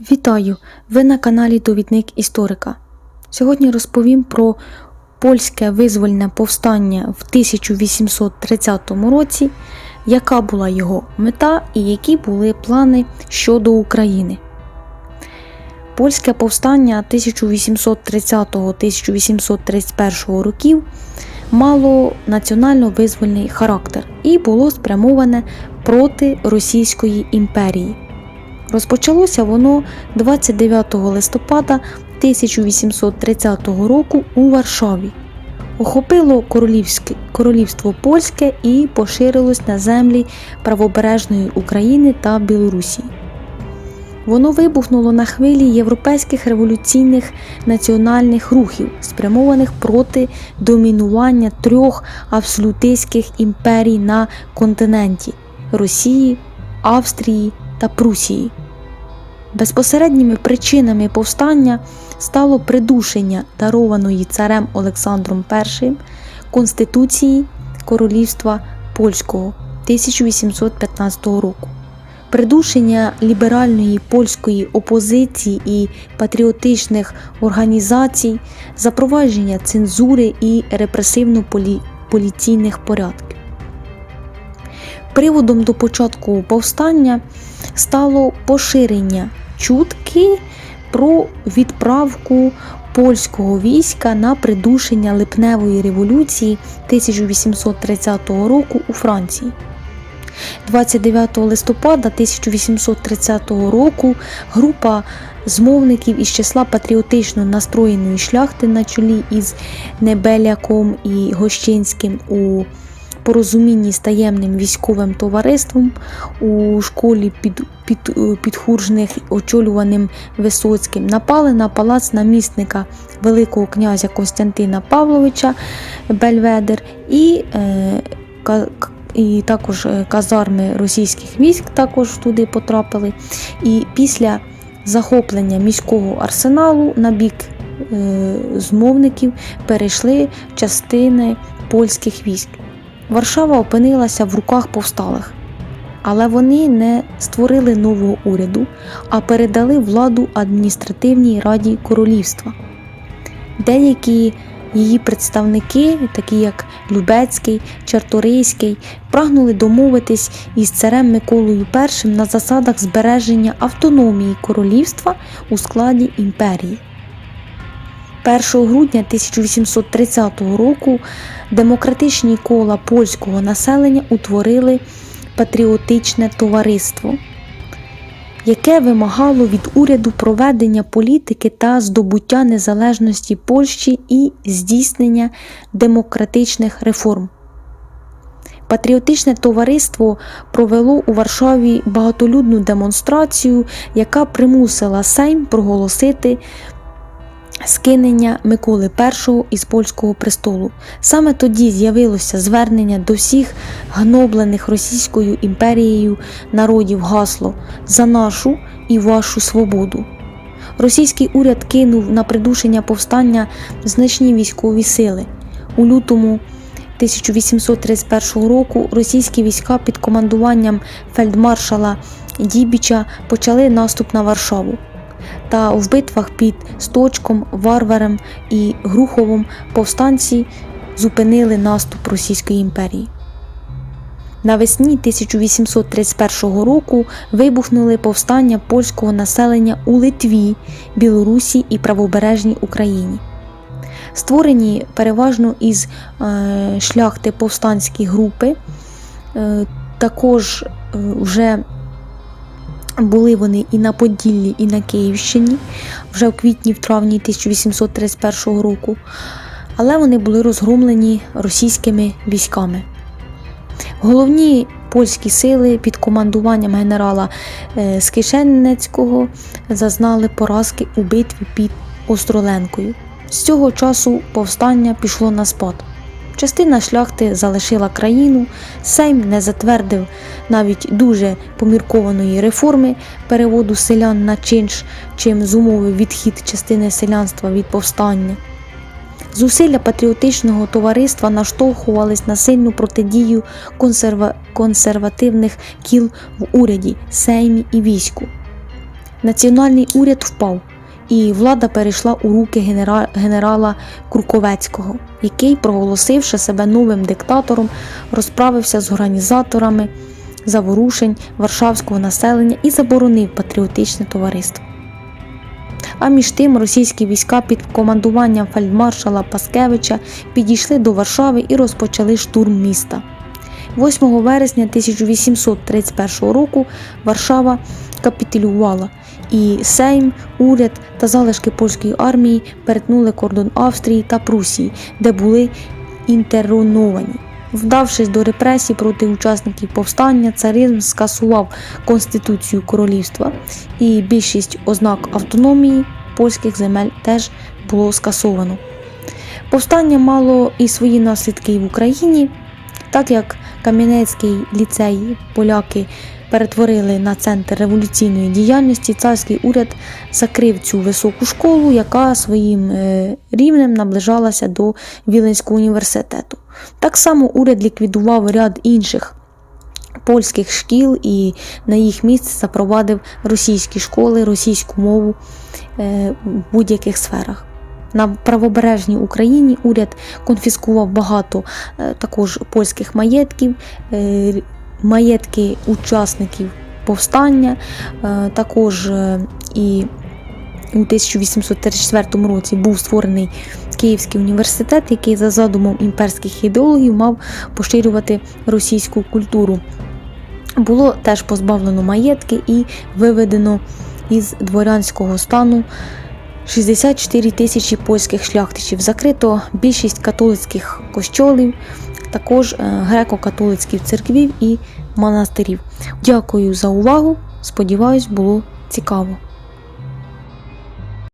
Вітаю! Ви на каналі Довідник Історика. Сьогодні розповім про польське визвольне повстання в 1830 році, яка була його мета і які були плани щодо України. Польське повстання 1830-1831 років мало національно-визвольний характер і було спрямоване проти Російської імперії. Розпочалося воно 29 листопада 1830 року у Варшаві. Охопило королівське, королівство польське і поширилось на землі правобережної України та Білорусі. Воно вибухнуло на хвилі європейських революційних національних рухів, спрямованих проти домінування трьох абсолютистських імперій на континенті Росії, Австрії та Прусії. Безпосередніми причинами повстання стало придушення дарованої царем Олександром І Конституції Королівства Польського 1815 року. Придушення ліберальної польської опозиції і патріотичних організацій, запровадження цензури і репресивно-поліційних порядків. Приводом до початку повстання стало поширення чутки про відправку польського війська на придушення липневої революції 1830 року у Франції. 29 листопада 1830 року група змовників із числа патріотично настроєної шляхти на чолі із Небеляком і Гощинським у порозумінні з таємним військовим товариством у школі під, під, підхуржних, очолюваним Висоцьким, напали на палац намісника Великого князя Костянтина Павловича Бельведер і, е, і також е, казарми російських військ також туди потрапили. І після захоплення міського арсеналу на бік е, змовників перейшли частини польських військ. Варшава опинилася в руках повсталих, але вони не створили нового уряду, а передали владу адміністративній раді королівства. Деякі її представники, такі як Любецький, Чарторийський, прагнули домовитись із царем Миколою І на засадах збереження автономії королівства у складі імперії. 1 грудня 1830 року демократичні кола польського населення утворили патріотичне товариство, яке вимагало від уряду проведення політики та здобуття незалежності Польщі і здійснення демократичних реформ. Патріотичне товариство провело у Варшаві багатолюдну демонстрацію, яка примусила Сейм проголосити скинення Миколи І із польського престолу. Саме тоді з'явилося звернення до всіх гноблених Російською імперією народів гасло за нашу і вашу свободу. Російський уряд кинув на придушення повстання значні військові сили. У лютому 1831 року російські війська під командуванням фельдмаршала Дібіча почали наступ на Варшаву та в битвах під Сточком, Варварем і Груховом повстанці зупинили наступ Російської імперії. Навесні 1831 року вибухнули повстання польського населення у Литві, Білорусі і правобережній Україні. Створені переважно із е, шляхти повстанські групи, е, також е, вже були вони і на Поділлі, і на Київщині вже в квітні, в травні 1831 року, але вони були розгромлені російськими військами. Головні польські сили під командуванням генерала Скишенецького зазнали поразки у битві під Остроленкою. З цього часу повстання пішло на спад. Частина шляхти залишила країну, Сейм не затвердив навіть дуже поміркованої реформи переводу селян на чинш, чим зумовив відхід частини селянства від повстання. Зусилля патріотичного товариства наштовхувались на сильну протидію консерва... консервативних кіл в уряді, сеймі і війську. національний уряд впав, і влада перейшла у руки генерала Круковецького, який, проголосивши себе новим диктатором, розправився з організаторами заворушень варшавського населення і заборонив патріотичне товариство. А між тим російські війська під командуванням фельдмаршала Паскевича підійшли до Варшави і розпочали штурм міста. 8 вересня 1831 року Варшава капітулювала, і Сейм, уряд та залишки польської армії перетнули кордон Австрії та Прусії, де були інтерновані. Вдавшись до репресій проти учасників повстання, царизм скасував конституцію королівства, і більшість ознак автономії польських земель теж було скасовано. Повстання мало і свої наслідки в Україні, так як Кам'янецький ліцей поляки перетворили на центр революційної діяльності, царський уряд закрив цю високу школу, яка своїм е, рівнем наближалася до Віленського університету. Так само уряд ліквідував ряд інших польських шкіл і на їх місце запровадив російські школи, російську мову е, в будь-яких сферах. На правобережній Україні уряд конфіскував багато е, також польських маєтків, е, маєтки учасників повстання, е, також і у 1834 році був створений Київський університет, який за задумом імперських ідеологів мав поширювати російську культуру. Було теж позбавлено маєтки і виведено із дворянського стану 64 тисячі польських шляхтичів. Закрито більшість католицьких кощолів, також е, греко-католицьких церквів і монастирів. Дякую за увагу. Сподіваюсь, було цікаво.